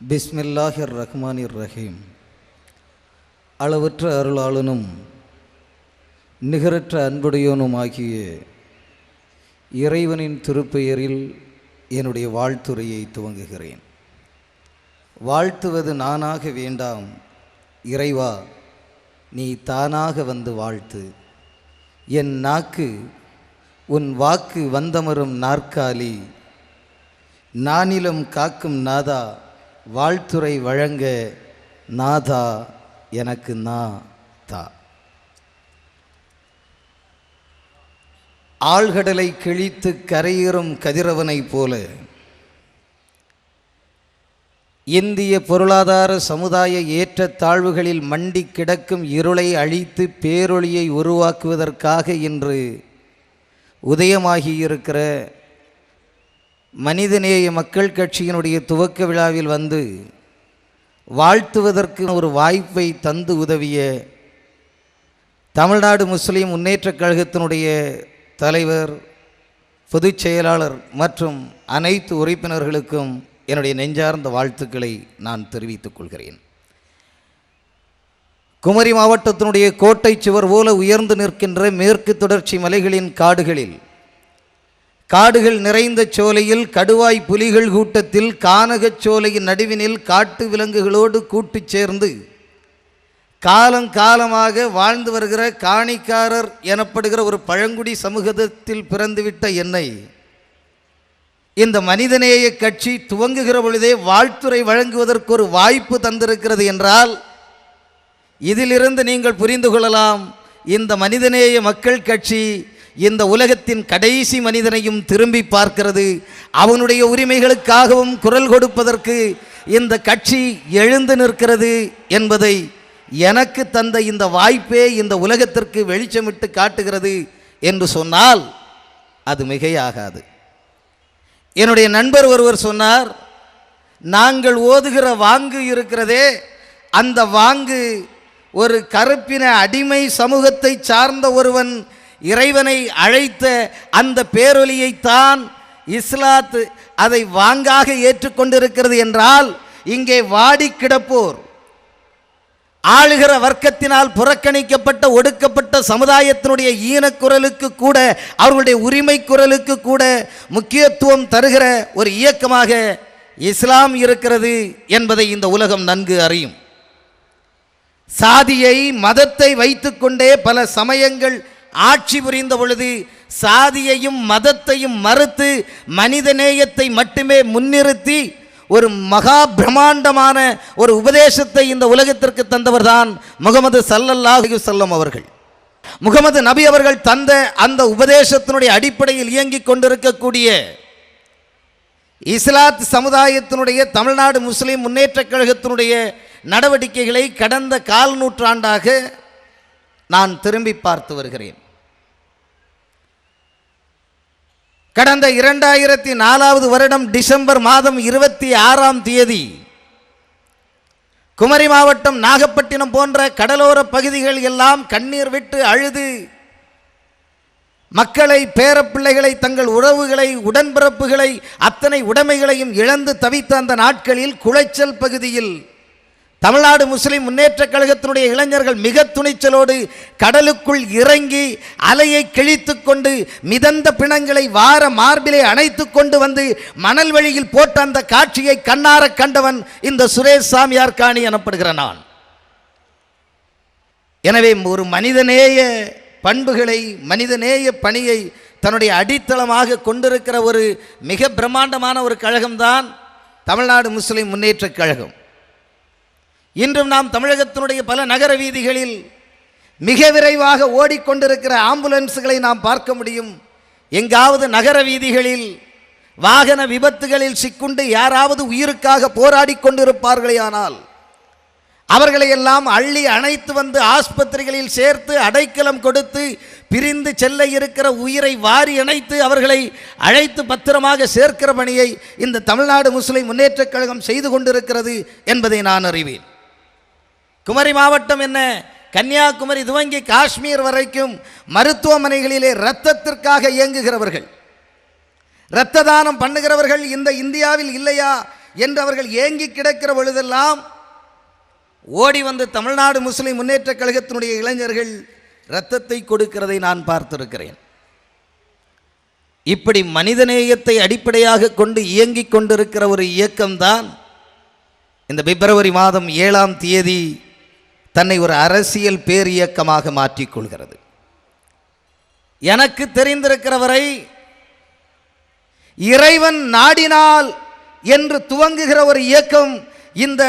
பிஸ்மில்லாஹிர் ரஹ்மானிர் ரஹீம் அளவற்ற அருளாளனும் நிகரற்ற அன்புடையோனுமாகிய இறைவனின் திருப்பெயரில் என்னுடைய வாழ்த்துரையை துவங்குகிறேன். வாழ்த்துவது நானாக வேண்டாம் இறைவா நீ தானாக வந்து வாழ்த்து. என் நாக்கு உன் வாக்கு வந்தமரும் நாற்காலி. நானிலம் காக்கும் நாதா வாழ்த்துரை வழங்க நாதா எனக்கு நா தா. ஆழ்கடலை கிழித்து கரையேறும் கதிரவனைப் போல இந்திய பொருளாதார சமுதாய ஏற்றத்தாழ்வுகளில் மண்டி கிடக்கும் இருளை அழித்து பேரொளியை உருவாக்குவதற்காக இன்று உதயமாகியிருக்கிற மனிதநேய மக்கள் கட்சியினுடைய துவக்க விழாவில் வந்து வாழ்த்துவதற்கு ஒரு வாய்ப்பை தந்து உதவிய தமிழ்நாடு முஸ்லீம் முன்னேற்றக் கழகத்தினுடைய தலைவர் பொதுச் செயலாளர் மற்றும் அனைத்து உறுப்பினர்களுக்கும் என்னுடைய நெஞ்சார்ந்த வாழ்த்துக்களை நான் தெரிவித்துக் கொள்கிறேன். குமரி மாவட்டத்தினுடைய கோட்டை சுவர் போல உயர்ந்து நிற்கின்ற மேற்கு தொடர்ச்சி மலைகளின் காடுகளில் காடுகள் நிறைந்த சோலையில் கடுவாய் புலிகள் கூட்டத்தில் கானகச் சோலையின் நடுவினில் காட்டு விலங்குகளோடு கூட்டு சேர்ந்து காலம் காலமாக வாழ்ந்து வருகிற காணிக்காரர் எனப்படுகிற ஒரு பழங்குடி சமூகத்தில் பிறந்துவிட்ட என்னை. இந்த மனிதநேய கட்சி துவங்குகிற பொழுதே வாழ்த்துரை வழங்குவதற்கு ஒரு வாய்ப்பு தந்திருக்கிறது என்றால் இதிலிருந்து நீங்கள் புரிந்து கொள்ளலாம் இந்த மனிதநேய மக்கள் கட்சி இந்த உலகத்தின் கடைசி மனிதனையும் திரும்பி பார்க்கிறது. அவனுடைய உரிமைகளுக்காகவும் குரல் கொடுப்பதற்கு இந்த கட்சி எழுந்து நிற்கிறது என்பதை எனக்கு தந்த இந்த வாய்ப்பே இந்த உலகத்திற்கு வெளிச்சமிட்டு காட்டுகிறது என்று சொன்னால் அது மிகையாகாது. என்னுடைய நண்பர் ஒருவர் சொன்னார் நாங்கள் ஓதுகிற வாங்கு இருக்கிறதே அந்த வாங்கு ஒரு கருப்பின அடிமை சமூகத்தை சார்ந்த ஒருவன் இறைவனை அழைத்த அந்த பேரொலியைத்தான் இஸ்லாத்து அதை வாங்காக ஏற்றுக்கொண்டிருக்கிறது என்றால் இங்கே வாடி கிடப்போர். ஆளுகிற வர்க்கத்தினால் புறக்கணிக்கப்பட்ட ஒடுக்கப்பட்ட சமுதாயத்தினுடைய ஈனக்குரலுக்கு கூட அவர்களுடைய உரிமை குரலுக்கு கூட முக்கியத்துவம் தருகிற ஒரு இயக்கமாக இஸ்லாம் இருக்கிறது என்பதை இந்த உலகம் நன்கு அறியும். சாதியை மதத்தை வைத்துக்கொண்டே பல சமயங்கள் ஆட்சி புரிந்த பொழுது சாதியையும் மதத்தையும் மறுத்து மனிதநேயத்தை மட்டுமே முன்னிறுத்தி ஒரு மகா பிரம்மாண்டமான ஒரு உபதேசத்தை இந்த உலகத்திற்கு தந்தவர்தான் முகமது சல்லல்லாஹு செல்லம் அவர்கள். முகமது நபி அவர்கள் தந்த அந்த உபதேசத்தினுடைய அடிப்படையில் இயங்கிக் கொண்டிருக்கக்கூடிய இஸ்லாத் சமுதாயத்தினுடைய தமிழ்நாடு முஸ்லீம் முன்னேற்றக் கழகத்தினுடைய நடவடிக்கைகளை கடந்த கால் நூற்றாண்டாக நான் திரும்பி பார்த்து வருகிறேன். கடந்த இரண்டாயிரத்தி நாலாவது வருடம் டிசம்பர் மாதம் இருபத்தி ஆறாம் தேதி குமரி மாவட்டம் நாகப்பட்டினம் போன்ற கடலோர பகுதிகள் எல்லாம் கண்ணீர் விட்டு அழுது மக்களை பேரப்பிள்ளைகளை தங்கள் உறவுகளை உடன்பிறப்புகளை அத்தனை உடைமைகளையும் இழந்து தவித்த அந்த நாட்களில் குளைச்சல் பகுதியில் தமிழ்நாடு முஸ்லிம் முன்னேற்றக் கழகத்தினுடைய இளைஞர்கள் மிக துணிச்சலோடு கடலுக்குள் இறங்கி அலையை கிழித்து கொண்டு மிதந்த பிணங்களை வார மார்பிலே அணைத்து கொண்டு வந்து மணல் வழியில் போட்ட அந்த காட்சியை கண்ணார கண்டவன் இந்த சுரேஷ் சாமியார் காணி எனப்படுகிற நான். எனவே ஒரு மனிதநேய பண்புகளை மனிதநேய பணியை தன்னுடைய அடித்தளமாக கொண்டிருக்கிற ஒரு மிக பிரம்மாண்டமான ஒரு கழகம்தான் தமிழ்நாடு முஸ்லிம் முன்னேற்றக் கழகம். இன்றும் நாம் தமிழகத்தினுடைய பல நகர வீதிகளில் மிக விரைவாக ஓடிக்கொண்டிருக்கிற ஆம்புலன்ஸுகளை நாம் பார்க்க முடியும். எங்காவது நகர வீதிகளில் வாகன விபத்துகளில் சிக்குண்டு யாராவது உயிருக்காக போராடி கொண்டிருப்பார்களே ஆனால் அவர்களை எல்லாம் அள்ளி அணைத்து வந்து ஆஸ்பத்திரிகளில் சேர்த்து அடைக்கலம் கொடுத்து பிரிந்து செல்ல இருக்கிற உயிரை வாரி அணைத்து அவர்களை அழைத்து பத்திரமாக சேர்க்கிற பணியை இந்த தமிழ்நாடு முஸ்லிம் முன்னேற்றக் கழகம் செய்து கொண்டிருக்கிறது என்பதை நான் அறிவேன். குமரி மாவட்டம் என்ன? கன்னியாகுமரி துவங்கி காஷ்மீர் வரைக்கும் மருத்துவமனைகளிலே இரத்தத்திற்காக இயங்குகிறவர்கள். இரத்த தானம் பண்ணுகிறவர்கள் இந்த இந்தியாவில் இல்லையா என்று அவர்கள் ஏங்கி கிடக்கிற பொழுதெல்லாம் ஓடி வந்து தமிழ்நாடு முஸ்லிம் முன்னேற்றக் கழகத்தினுடைய இளைஞர்கள் இரத்தத்தை கொடுக்கிறதை நான் பார்த்திருக்கிறேன். இப்படி மனிதநேயத்தை அடிப்படையாக கொண்டு இயங்கிக் கொண்டிருக்கிற ஒரு இயக்கம்தான் இந்த பிப்ரவரி மாதம் ஏழாம் தேதி தன்னை ஒரு அரசியல் பேரியக்கமாக மாற்றிக்கொள்கிறது. எனக்கு தெரிந்திருக்கிறவரை இறைவன் நாடினால் என்று துவங்குகிற ஒரு இயக்கம் இந்த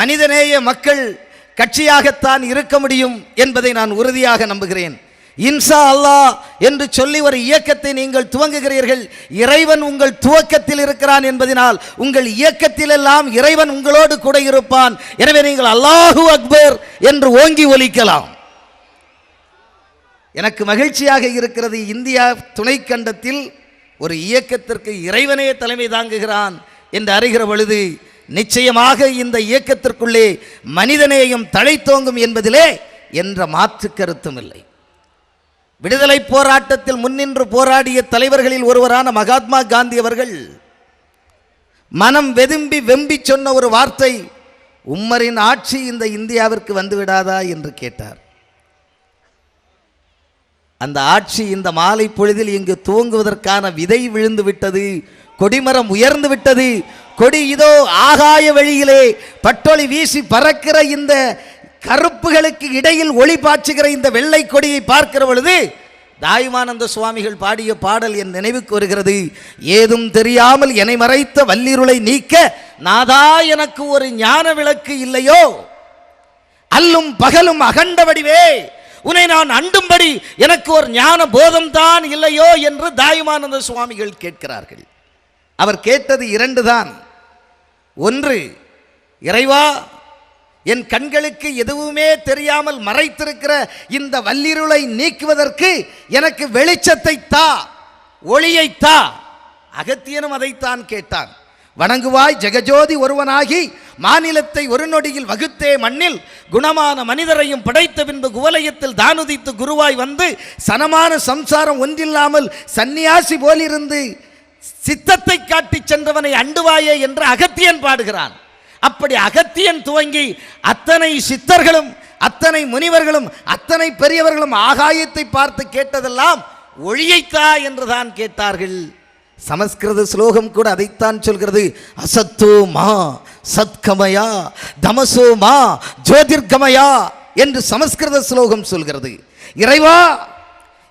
மனிதநேய மக்கள் கட்சியாகத்தான் இருக்க முடியும் என்பதை நான் உறுதியாக நம்புகிறேன். இன்சா அல்லாஹ் என்று சொல்லி ஒரு இயக்கத்தை நீங்கள் துவங்குகிறீர்கள். இறைவன் உங்கள் துவக்கத்தில் இருக்கிறான் என்பதனால் உங்கள் இயக்கத்திலெல்லாம் இறைவன் உங்களோடு கூட இருப்பான். எனவே நீங்கள் அல்லாஹு அக்பர் என்று ஓங்கி ஒலிக்கலாம். எனக்கு மகிழ்ச்சியாக இருக்கிறது இந்தியா துணைக்கண்டத்தில் ஒரு இயக்கத்திற்கு இறைவனே தலைமை தாங்குகிறான் என்று அறிகிற பொழுது நிச்சயமாக இந்த இயக்கத்திற்குள்ளே மனிதநேயம் தழைத்தோங்கும் என்பதிலே என்ற மாற்று கருத்தும் இல்லை. விடுதலை போராட்டத்தில் முன்னின்று போராடிய தலைவர்களில் ஒருவரான மகாத்மா காந்தி அவர்கள் மனம் வெதும்பி வெம்பி சொன்ன ஒரு வார்த்தை உம்மரின் ஆட்சி இந்த இந்தியாவிற்கு வந்துவிடாதா? என்று கேட்டார். அந்த ஆட்சி இந்த மாலை பொழுதில் இங்கு துவங்குவதற்கான விதை விழுந்து விட்டது கொடிமரம் உயர்ந்து விட்டது கொடி இதோ ஆகாய வழியிலே பட்டொளி வீசி பறக்கிற இந்த கருப்புகளுக்கு இடையில் ஒளி பாய்ச்சுகிற இந்த வெள்ளை கொடியை பார்க்கிற பொழுது தாயுமானந்த சுவாமிகள் பாடிய பாடல் என் நினைவுக்கு வருகிறது. ஏதும் தெரியாமல் என்னை மறைத்த வல்லிருளை நீக்க நாதா எனக்கு ஒரு ஞான விளக்கு இல்லையோ? அல்லும் பகலும் அகண்ட வடிவே உன்னை நான் அண்டும்படி எனக்கு ஒரு ஞான போதம் தான் இல்லையோ என்று தாயுமானந்த சுவாமிகள் கேட்கிறார்கள். அவர் கேட்டது இரண்டு தான். ஒன்று இறைவா என் கண்களுக்கு எதுவுமே தெரியாமல் மறைத்திருக்கிற இந்த வல்லிருளை நீக்குவதற்கு எனக்கு வெளிச்சத்தை தா ஒளியை தா. அகத்தியனும் அதைத்தான் கேட்டான். வணங்குவாய் ஜெகஜோதி ஒருவனாகி மாநிலத்தை ஒரு நொடியில் வகுத்தே மண்ணில் குணமான மனிதரையும் படைத்த பின்பு குவலயத்தில் தானுதித்து குருவாய் வந்து சனமான சம்சாரம் ஒன்றில்லாமல் சந்நியாசி போலிருந்து சித்தத்தை காட்டிச் சென்றவனை அண்டுவாயே என்று அகத்தியன் பாடுகிறான். அப்படி அகத்தியன் துவங்கி அத்தனை சித்தர்களும் அத்தனை முனிவர்களும் அத்தனை பெரியவர்களும் ஆகாயத்தை பார்த்து கேட்டதெல்லாம் ஒழியைத்தா என்றுதான் கேட்டார்கள். சமஸ்கிருத ஸ்லோகம் கூட அதைத்தான் சொல்கிறது. அசத்தோ மா சத்கமயா தமசோ மா ஜோதிர்கமயா என்று சமஸ்கிருத ஸ்லோகம் சொல்கிறது. இறைவா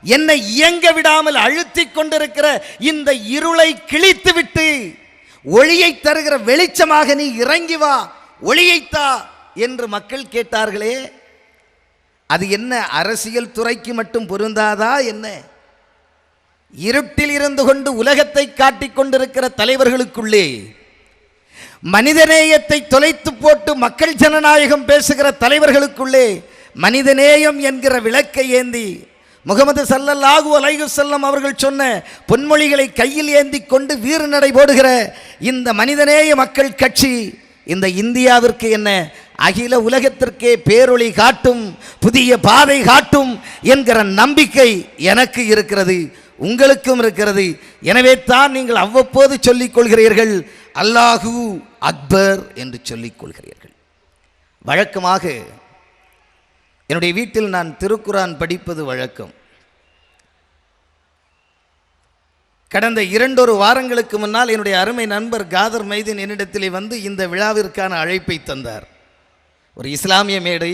என்னை இயங்க விடாமல் அழுத்திக் கொண்டிருக்கிற இந்த இருளை கிழித்து விட்டு ஒளியை தருகிற வெளிச்சமாக நீ இறங்கி வா ஒளியைத்தா என்று மக்கள் கேட்டார்களே. அது என்ன அரசியல் துறைக்கு மட்டும் பொருந்தாதா என்ன? இருட்டில் இருந்து கொண்டு உலகத்தை காட்டிக் கொண்டிருக்கிற தலைவர்களுக்குள்ளே மனிதநேயத்தை தொலைத்து போட்டு மக்கள் ஜனநாயகம் பேசுகிற தலைவர்களுக்குள்ளே மனிதநேயம் என்கிற விளக்கை ஏந்தி முகமது சல்லல்லாஹு அலைஹி செல்லம் அவர்கள் சொன்ன பொன்மொழிகளை கையில் ஏந்தி கொண்டு வீர நடை போடுகிற இந்த மனிதநேய மக்கள் கட்சி இந்த இந்தியாவிற்கு என்ன? அகில உலகத்திற்கே பேரொளி காட்டும் புதிய பாதை காட்டும் என்கிற நம்பிக்கை எனக்கு இருக்கிறது உங்களுக்கும் இருக்கிறது. எனவே தான் நீங்கள் அவ்வப்போது சொல்லிக் கொள்கிறீர்கள் அல்லாஹூ அக்பர் என்று சொல்லிக் கொள்கிறீர்கள். வழக்கமாக என்னுடைய வீட்டில் நான் திருக்குரான் படிப்பது வழக்கம். கடந்த இரண்டொரு வாரங்களுக்கு முன்னால் என்னுடைய அருமை நண்பர் காதர் மைதீன் என்னிடத்திலே வந்து இந்த விழாவிற்கான அழைப்பை தந்தார். ஒரு இஸ்லாமிய மேடை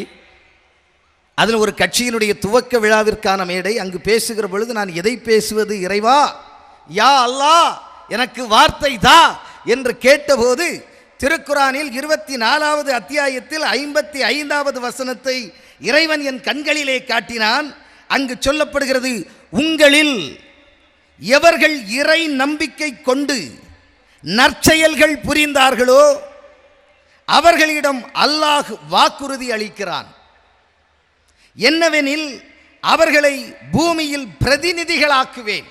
அதில் ஒரு கட்சியினுடைய துவக்க விழாவிற்கான மேடை அங்கு பேசுகிற பொழுது நான் எதை பேசுவது இறைவா யா அல்லாஹ் எனக்கு வார்த்தை தா என்று கேட்டபோது திருக்குரானில் இருபத்தி நாலாவது அத்தியாயத்தில் ஐம்பத்தி ஐந்தாவது வசனத்தை இறைவன் என் கண்களிலே காட்டினான். அங்கு சொல்லப்படுகிறது உங்களில் எவர்கள் இறை நம்பிக்கை கொண்டு நற்செயல்கள் புரிந்தார்களோ அவர்களிடம் அல்லாஹ் வாக்குறுதி அளிக்கிறான். என்னவெனில் அவர்களை பூமியில் பிரதிநிதிகளாக்குவேன்.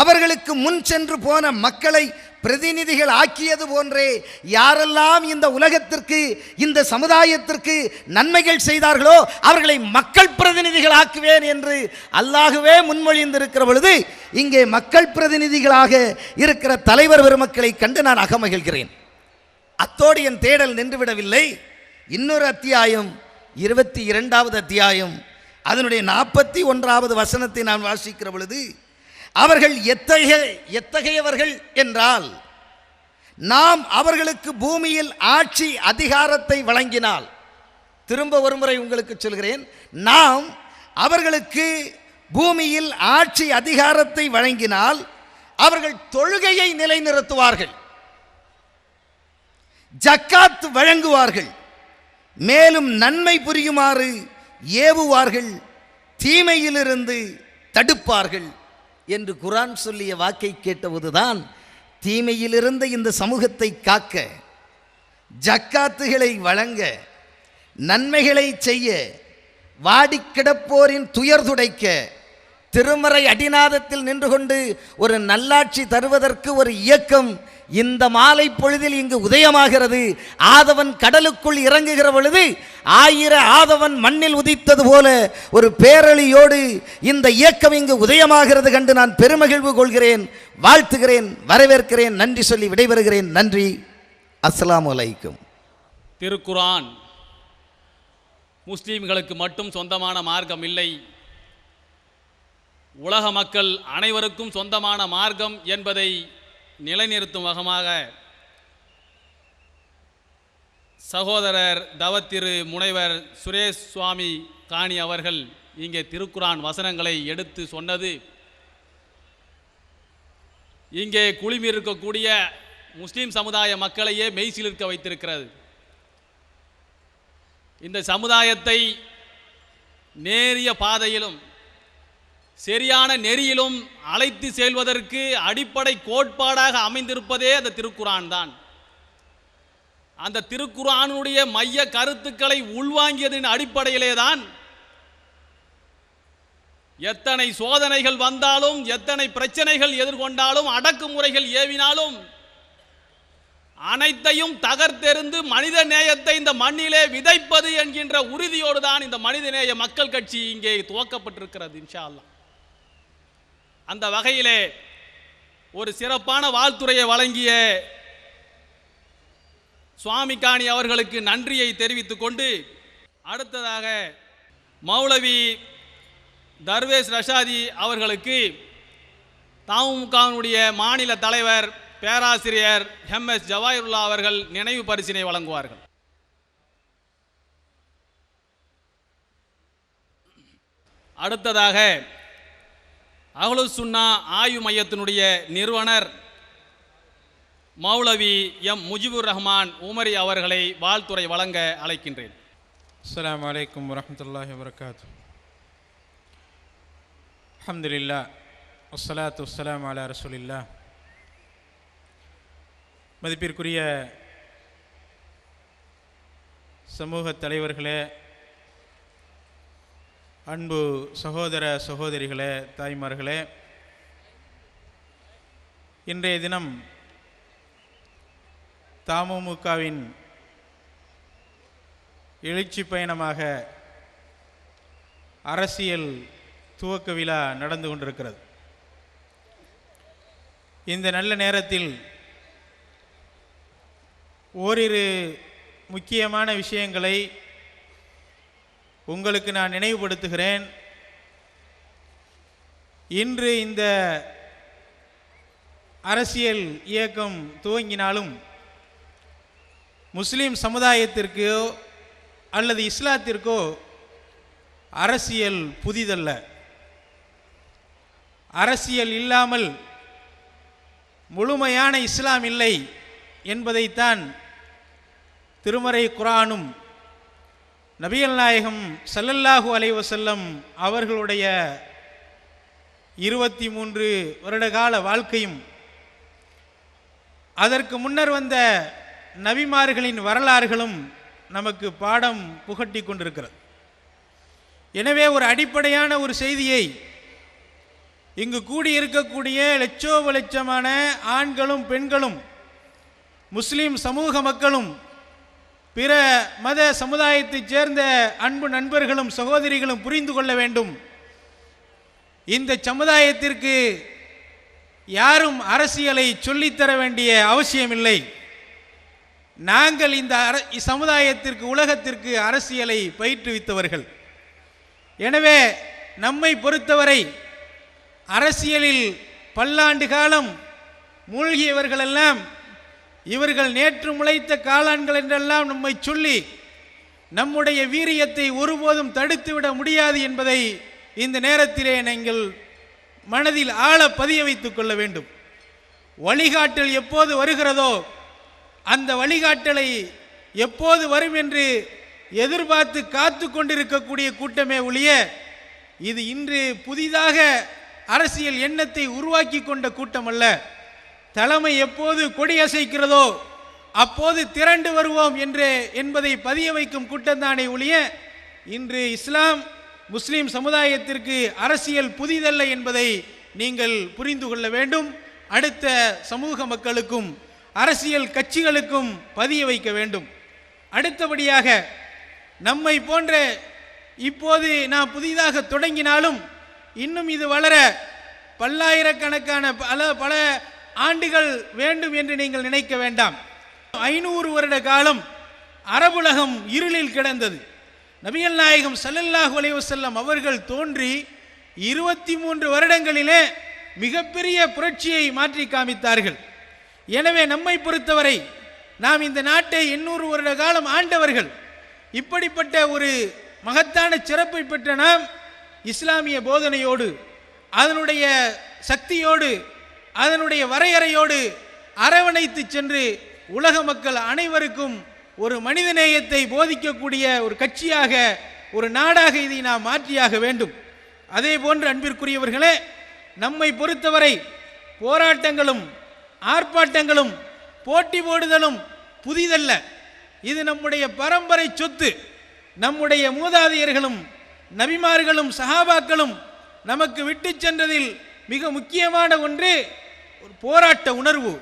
அவர்களுக்கு முன் சென்று போன மக்களை பிரதிநிதிகள் ஆக்கியது போன்றே யாரெல்லாம் இந்த உலகத்திற்கு இந்த சமுதாயத்திற்கு நன்மைகள் செய்தார்களோ அவர்களை மக்கள் பிரதிநிதிகள் ஆக்குவேன் என்று அல்லாகவே முன்மொழிந்திருக்கிற பொழுது இங்கே மக்கள் பிரதிநிதிகளாக இருக்கிற தலைவர் பெருமக்களை கண்டு நான் அகமகிழ்கிறேன். அத்தோடு என் தேடல் நின்றுவிடவில்லை. இன்னொரு அத்தியாயம் இருபத்தி இரண்டாவது அத்தியாயம் அதனுடைய நாற்பத்தி ஒன்றாவது வசனத்தை நான் வாசிக்கிற பொழுது அவர்கள் எத்தகைய எத்தகையவர்கள் என்றால் நாம் அவர்களுக்கு பூமியில் ஆட்சி அதிகாரத்தை வழங்கினால் திரும்ப ஒருமுறை உங்களுக்கு சொல்கிறேன் நாம் அவர்களுக்கு பூமியில் ஆட்சி அதிகாரத்தை வழங்கினால் அவர்கள் தொழுகையை நிலைநிறுத்துவார்கள். ஜக்காத் வழங்குவார்கள். மேலும் நன்மை புரியுமாறு ஏவுவார்கள். தீமையிலிருந்து தடுப்பார்கள். என்று குரான் சொல்லிய வாக்கை கேட்டபோதுதான் தீமையிலிருந்து இந்த சமூகத்தை காக்க ஜக்காத்துகளை வழங்க நன்மைகளை செய்ய வாடிக் கிடப்போரின் துயர் துடைக்க திருமறை அடிநாதத்தில் நின்று கொண்டு ஒரு நல்லாட்சி தருவதற்கு ஒரு இயக்கம் இந்த மாலை பொழுதில் இங்கு உதயமாகிறது. ஆதவன் கடலுக்குள் இறங்குகிற பொழுது ஆயிர ஆதவன் மண்ணில் உதித்தது போல ஒரு பேரழியோடு இந்த இயக்கம் இங்கு உதயமாகிறது கண்டு நான் பெருமகிழ்வு கொள்கிறேன் வாழ்த்துகிறேன் வரவேற்கிறேன் நன்றி சொல்லி விடைபெறுகிறேன். நன்றி. அஸ்ஸலாமு வலைக்கும் திருக்குரான் முஸ்லீம்களுக்கு மட்டும் சொந்தமான மார்க்கம் இல்லை. உலக மக்கள் அனைவருக்கும் சொந்தமான மார்க்கம் என்பதை நிலைநிறுத்தும் வகமாக சகோதரர் தவத்திரு முனைவர் சுரேஷ் சுவாமி காணி அவர்கள் இங்கே திருக்குரான் வசனங்களை எடுத்து சொன்னது. இங்கே குளிமிருக்கக்கூடிய முஸ்லீம் சமுதாய மக்களையே மெய்சிலிருக்க வைத்திருக்கிறது. இந்த சமுதாயத்தை நேரிய பாதையிலும் சரியான நெறியிலும் அழைத்து செல்வதற்கு அடிப்படை கோட்பாடாக அமைந்திருப்பதே அந்த திருக்குரான் தான். அந்த திருக்குரானுடைய மைய கருத்துக்களை உள்வாங்கியதின் அடிப்படையிலே தான் எத்தனை சோதனைகள் வந்தாலும் எத்தனை பிரச்சனைகள் எதிர்கொண்டாலும் அடக்குமுறைகள் ஏவினாலும் அனைத்தையும் தகர்த்தெறிந்து மனித நேயத்தை இந்த மண்ணிலே விதைப்பது என்கின்ற உறுதியோடு தான் இந்த மனிதநேய மக்கள் கட்சி இங்கே துவக்கப்பட்டிருக்கிறது இன்ஷா அல்லாஹ். அந்த வகையிலே ஒரு சிறப்பான வாழ்த்துறையை வழங்கிய சுவாமிகாணி அவர்களுக்கு நன்றியை தெரிவித்துக் கொண்டு அடுத்ததாக மௌலவி தர்வேஷ் ரஷாதி அவர்களுக்கு தமுகவினுடைய மாநில தலைவர் பேராசிரியர் எம் எஸ் ஜவாஹிருல்லா அவர்கள் நினைவு பரிசினை வழங்குவார்கள். அடுத்ததாக அகலு சுன்னா ஆயு மையத்தினுடைய நிறுவனர் மௌலவி எம் முஜிபுர் ரஹ்மான் உமரி அவர்களை வாழ்த்துறை வழங்க அழைக்கின்றேன். அஸ்லாம் வலைக்கம் வரமத்துல்லாஹி வரகாத்து அஹமதுல்லா வசலாத்து வலாம் அலா ரசூலில்லா. மதிப்பிற்குரிய சமூக தலைவர்களே அன்பு சகோதர சகோதரிகளே தாய்மார்களே இன்றைய தினம் தமுமுகவின் எழுச்சி பயணமாக அரசியல் துவக்க விழா நடந்து கொண்டிருக்கிறது. இந்த நல்ல நேரத்தில் ஓரிரு முக்கியமான விஷயங்களை உங்களுக்கு நான் நினைவுபடுத்துகிறேன். இன்று இந்த அரசியல் இயக்கம் துவங்கினாலும் முஸ்லீம் சமுதாயத்திற்கோ அல்லது இஸ்லாத்திற்கோ அரசியல் புதிதல்ல. அரசியல் இல்லாமல் முழுமையான இஸ்லாம் இல்லை என்பதைத்தான் திருமறை குரானும் நபியல் நாயகம் சல்லல்லாஹு அலைவசல்லம் அவர்களுடைய இருபத்தி மூன்று வருடகால வாழ்க்கையும் அதற்கு முன்னர் வந்த நபிமார்களின் வரலாறுகளும் நமக்கு பாடம் புகட்டி கொண்டிருக்கிறது. எனவே ஒரு அடிப்படையான ஒரு செய்தியை இங்கு கூடியிருக்கக்கூடிய லட்சோப லட்சமான ஆண்களும் பெண்களும் முஸ்லீம் சமூக மக்களும் பிற மத சமுதாயத்தைச் சேர்ந்த அன்பு நண்பர்களும் சகோதரிகளும் புரிந்து கொள்ள வேண்டும். இந்த சமுதாயத்திற்கு யாரும் அரசியலை சொல்லித்தர வேண்டிய அவசியமில்லை. நாங்கள் இந்த அர- சமுதாயத்திற்கு உலகத்திற்கு அரசியலை பயிற்றுவித்தவர்கள். எனவே நம்மை பொறுத்தவரை அரசியலில் பல்லாண்டு காலம் மூழ்கியவர்களெல்லாம் இவர்கள் நேற்று முளைத்த காளான்கள் என்றெல்லாம் நம்மை சொல்லி நம்முடைய வீரியத்தை ஒருபோதும் தடுத்துவிட முடியாது என்பதை இந்த நேரத்திலே நீங்கள் மனதில் ஆழ பதிய வைத்துக் கொள்ள வேண்டும். வழிகாட்டல் எப்போது வருகிறதோ அந்த வழிகாட்டலை எப்போது வரும் என்று எதிர்பார்த்து காத்து கொண்டிருக்கக்கூடிய கூட்டமே ஒழிய இது இன்று புதிதாக அரசியல் எண்ணத்தை உருவாக்கி கொண்ட கூட்டம் அல்ல தலைமை எப்போது கொடியசைக்கிறதோ அப்போது திரண்டு வருவோம் என்று என்பதை பதிய வைக்கும் கூட்டம்தானே ஒழிய இன்று இஸ்லாம் முஸ்லிம் சமுதாயத்திற்கு அரசியல் புதிதல்ல என்பதை நீங்கள் புரிந்து கொள்ள வேண்டும். அடுத்த சமூக மக்களுக்கும் அரசியல் கட்சிகளுக்கும் பதிய வைக்க வேண்டும். அடுத்தபடியாக நம்மை போன்ற இப்போது நாம் புதிதாக தொடங்கினாலும் இன்னும் இது வளர பல்லாயிரக்கணக்கான பல பல ஆண்டுகள் வேண்டும் என்று நீங்கள் நினைக்க வேண்டாம். ஐநூறு வருட காலம் அரபுலகம் இருளில் கிடந்தது. நபிகள் நாயகம் சல்லல்லாஹு அலைஹி அவர்கள் தோன்றி இருபத்தி மூன்று வருடங்களிலே மிகப்பெரிய புரட்சியை மாற்றி காமித்தார்கள். எனவே நம்மை பொறுத்தவரை நாம் இந்த நாட்டை எண்ணூறு வருட காலம் ஆண்டவர்கள். இப்படிப்பட்ட ஒரு மகத்தான சிறப்பை பெற்ற நாம் இஸ்லாமிய போதனையோடு அதனுடைய சக்தியோடு அதனுடைய வரையறையோடு அரவணைத்து சென்று உலக மக்கள் அனைவருக்கும் ஒரு மனிதநேயத்தை போதிக்கக்கூடிய ஒரு கட்சியாக ஒரு நாடாக இதை நாம் மாற்றியாக வேண்டும். அதே போன்று அன்பிற்குரியவர்களே நம்மை பொறுத்தவரை போராட்டங்களும் ஆர்ப்பாட்டங்களும் போட்டி போடுதலும் புதிதல்ல. இது நம்முடைய பரம்பரை சொத்து. நம்முடைய மூதாதையர்களும் நபிமார்களும் சஹாபாக்களும் நமக்கு விட்டு சென்றதில் மிக முக்கியமான ஒன்று ஒரு போராட்ட உணர்வு.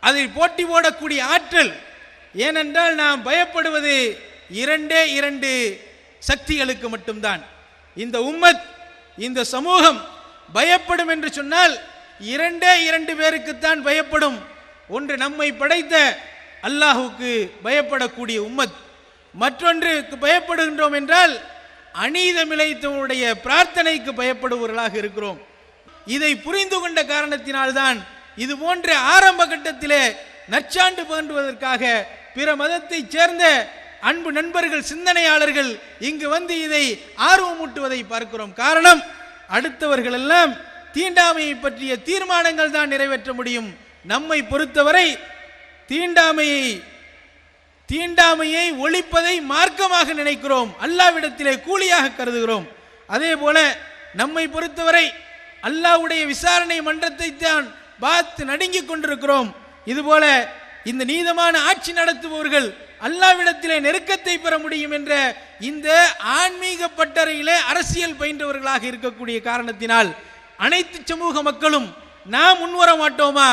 அதில் போட்டி போடக்கூடிய ஆற்றல். ஏனென்றால் நாம் பயப்படுவது இரண்டே இரண்டு சக்திகளுக்கு மட்டும்தான். இந்த உம்மத் இந்த சமூகம் பயப்படும் என்று சொன்னால் இரண்டே இரண்டு பேருக்குத்தான் பயப்படும். ஒன்று நம்மை படைத்த அல்லாஹுக்கு பயப்படக்கூடிய உம்மத். மற்றொன்றுக்கு பயப்படுகின்றோம் என்றால் அநீதமிழைத்தவனுடைய பிரார்த்தனைக்கு பயப்படுபவர்களாக இருக்கிறோம். இதை புரிந்து கொண்ட காரணத்தினால்தான் இது போன்ற ஆரம்ப கட்டத்திலே நச்சாண்டு பகண்டுவதற்காக பிற மதத்தைச் சேர்ந்த அன்பு நண்பர்கள் சிந்தனையாளர்கள் இங்கு வந்து இதை ஆர்வமூட்டுவதை பார்க்கிறோம். காரணம் அடுத்தவர்கள் எல்லாம் தீண்டாமையை பற்றிய தீர்மானங்கள் தான் நிறைவேற்ற முடியும். நம்மை பொறுத்தவரை தீண்டாமையை தீண்டாமையை ஒழிப்பதை மார்க்கமாக நினைக்கிறோம். அல்லாவிடத்திலே கூலியாக கருதுகிறோம். அதே போல நம்மை பொறுத்தவரை அல்லாஹ்வுடைய விசாரணை மன்றத்தை தான் பார்த்து நடுங்கிக் கொண்டிருக்கிறோம். இதுபோல இந்த நீதமான ஆட்சி நடத்துபவர்கள் அல்லாவிடத்திலே நெருக்கத்தை பெற முடியும் என்ற இந்த ஆன்மீக பட்டறையிலே அரசியல் பயின்றவர்களாக இருக்கக்கூடிய காரணத்தினால் அனைத்து சமூக மக்களும் நாம் முன்வர மாட்டோமா?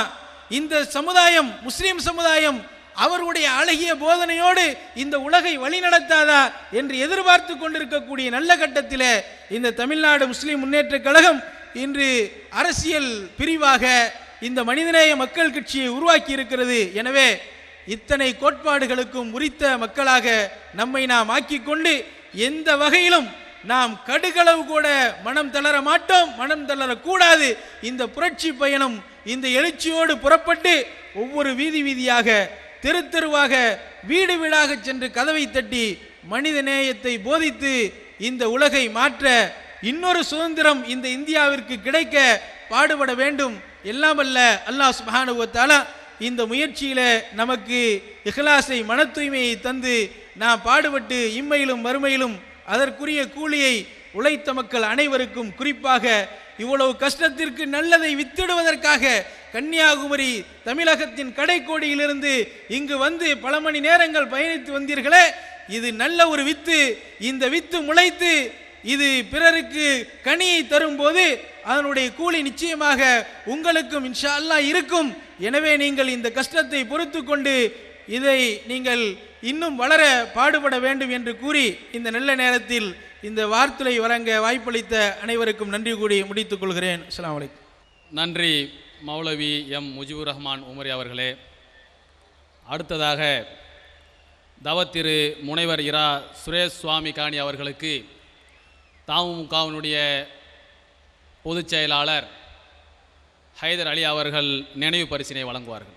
இந்த சமுதாயம் முஸ்லீம் சமுதாயம் அவருடைய அழகிய போதனையோடு இந்த உலகை வழிநடத்தாதா என்று எதிர்பார்த்து கொண்டிருக்கக்கூடிய நல்ல கட்டத்தில் இந்த தமிழ்நாடு முஸ்லீம் முன்னேற்ற கழகம் இன்று அரசியல் பிரிவாக இந்த மனிதநேய மக்கள் கட்சியை உருவாக்கி இருக்கிறது எனவே இத்தனை கோட்பாடுகளுக்கும் உரித்த மக்களாக நம்மை நாம் ஆக்கிக்கொண்டு எந்த வகையிலும் நாம் கடுகளவு கூட மனம் தளர மாட்டோம் மனம் தளரக்கூடாது. இந்த புரட்சி பயணம் இந்த எழுச்சியோடு புறப்பட்டு ஒவ்வொரு வீதி வீதியாக தெரு தெருவாக வீடு வீடாக சென்று கதவை தட்டி மனித நேயத்தை போதித்து இந்த உலகை மாற்ற இன்னொரு சுதந்திரம் இந்த இந்தியாவிற்கு கிடைக்க பாடுபட வேண்டும். எல்லாம் அல்ல அல்லாஹ் சுப்ஹானஹு இந்த முயற்சியில நமக்கு இஹ்லாஸை மன தூய்மையை தந்து நாம் பாடுபட்டு இம்மையிலும் மறுமையிலும் அதற்குரிய கூலியை உழைத்த மக்கள் அனைவருக்கும் குறிப்பாக இவ்வளவு கஷ்டத்திற்கு நல்லதை வித்திடுவதற்காக கன்னியாகுமரி தமிழகத்தின் கடைக்கோடியிலிருந்து இங்கு வந்து பல மணி நேரங்கள் பயணித்து வந்தீர்களே இது நல்ல ஒரு வித்து. இந்த வித்து முளைத்து இது பிறருக்கு கனியை தரும்போது அதனுடைய கூலி நிச்சயமாக உங்களுக்கும் இன்ஷா அல்லாஹ் இருக்கும். எனவே நீங்கள் இந்த கஷ்டத்தை பொறுத்து கொண்டு இதை நீங்கள் இன்னும் வளர பாடுபட வேண்டும் என்று கூறி இந்த நல்ல நேரத்தில் இந்த வார்த்தை வழங்க வாய்ப்பளித்த அனைவருக்கும் நன்றி கூறி முடித்துக் கொள்கிறேன். அஸ்லாம் நன்றி மௌலவி எம் முஜிபுர் ரஹ்மான் உமரி அவர்களே. அடுத்ததாக தவத்திரு முனைவர் இரா சுரேஷ் சுவாமி காணி அவர்களுக்கு தமுகவினுடைய பொதுச் செயலாளர் ஹைதர் அலி அவர்கள் நினைவு பரிசினை வழங்குவார்கள்.